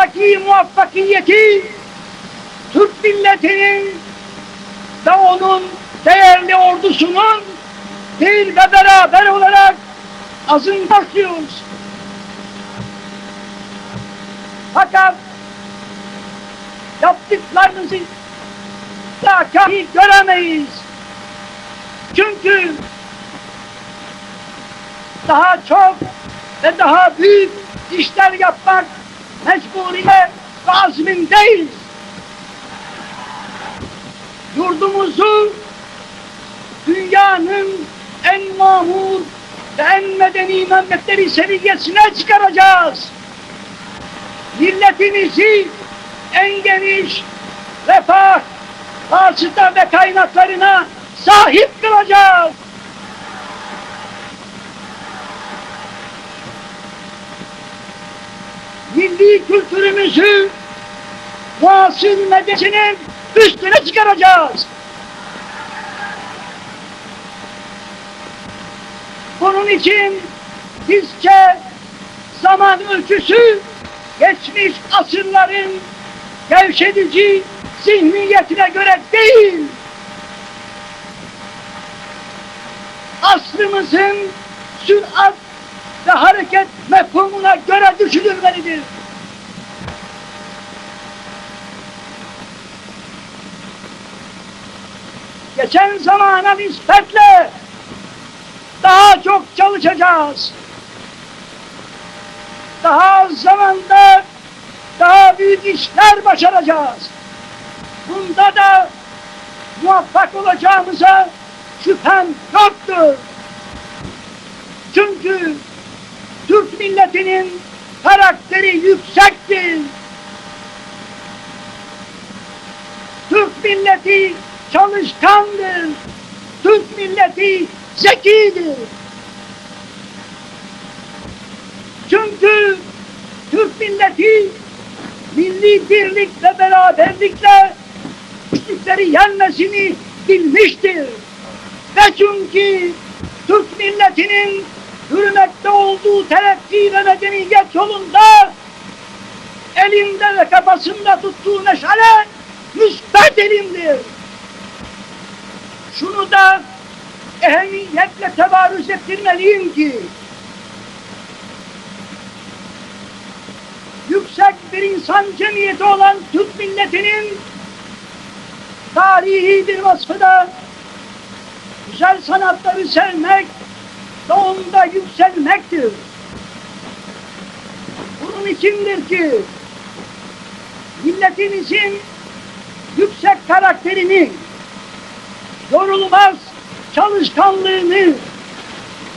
Bundaki muvaffakiyeti Türk milletinin ve onun değerli ordusunun bir ve beraber olarak azın başlıyoruz. Fakat yaptıklarınızı da kahi göremeyiz. Çünkü daha çok ve daha büyük işler yapmak mecburiyet ve azmindeyiz. Yurdumuzu dünyanın en mamur ve en medeni memleketleri seviyesine çıkaracağız. Milletimizi en geniş refah, vasıta ve kaynaklarına sahip kılacağız. Milli kültürümüzü muasır medeniyetinin üstüne çıkaracağız. Bunun için bizce zaman ölçüsü geçmiş asırların gevşedici zihniyetine göre değil, asrımızın sürat ve hareket mefhumuna göre düşünülmelidir. Geçen zamana nispetle daha çok çalışacağız. Daha az zamanda daha büyük işler başaracağız. Bunda da muvaffak olacağımıza şüphem yoktur. Çünkü Türk milletinin karakteri yüksektir. Türk milleti çalışkandır. Türk milleti zekidir. Çünkü Türk milleti milli birlik ve beraberlikle güçlükleri yenmesini bilmiştir. Ve çünkü Türk milletinin yürümekte olduğu terakki ve medeniyet yolunda elinde ve kafasında tuttuğu meşale müsbet elimdir. Şunu da ehemmiyetle tebarüz ettirmeliyim ki yüksek bir insan cemiyeti olan Türk milletinin tarihi bir vasfı da güzel sanatları sevmek onda yükselmektir. Bunun içindir ki milletimizin yüksek karakterini, yorulmaz çalışkanlığını,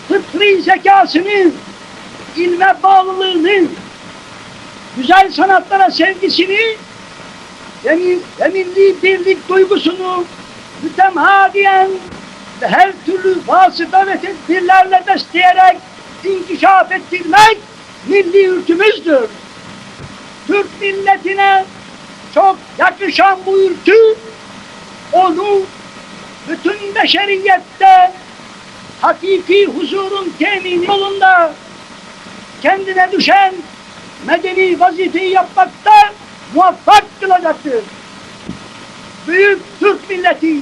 fıtri zekasını, ilme bağlılığını, güzel sanatlara sevgisini ve, mi- ve milli birlik duygusunu mütemadiyen ve her türlü vasıta ve tedbirlerle besleyerek inkişaf ettirmek milli ürkümüzdür. Türk milletine çok yakışan bu ürkü onu bütün beşeriyette hakiki huzurun temini yolunda kendine düşen medeni vazifeyi yapmakta muvaffak kılacaktır. Büyük Türk milleti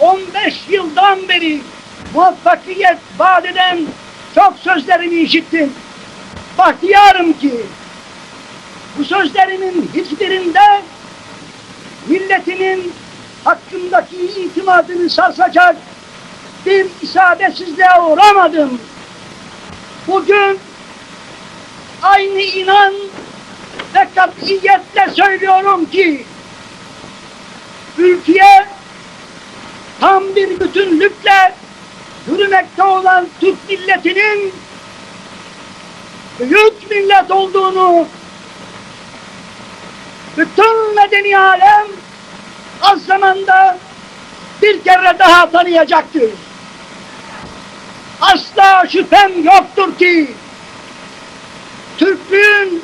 15 yıldan beri muvaffakiyet vaat eden çok sözlerimi işittim. Bahtiyarım ki bu sözlerimin hiçbirinde milletinin hakkındaki itimadını sarsacak bir isabetsizliğe uğramadım. Bugün aynı inan ve katiyetle söylüyorum ki ülkeye tam bir bütünlükle yürümekte olan Türk milletinin büyük millet olduğunu bütün medeni alem az zamanda bir kere daha tanıyacaktır. Asla şüphem yoktur ki Türklüğün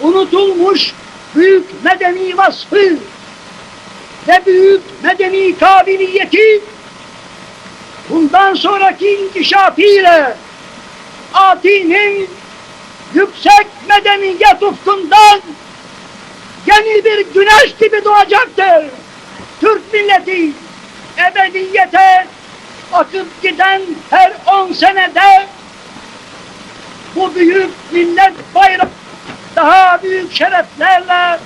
unutulmuş büyük medeni vasfı ve büyük medeni kabiliyeti bundan sonraki inkişafıyla Ati'nin yüksek medeniyet ufkundan yeni bir güneş gibi doğacaktır. Türk milleti ebediyete akıp giden her on senede bu büyük millet bayrağı daha büyük şereflerle,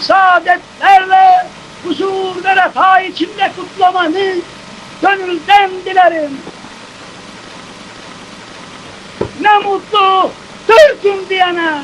saadetlerle, huzur ve refah içinde kutlamanı gönülden dilerim. Ne mutlu Türk'üm diyene.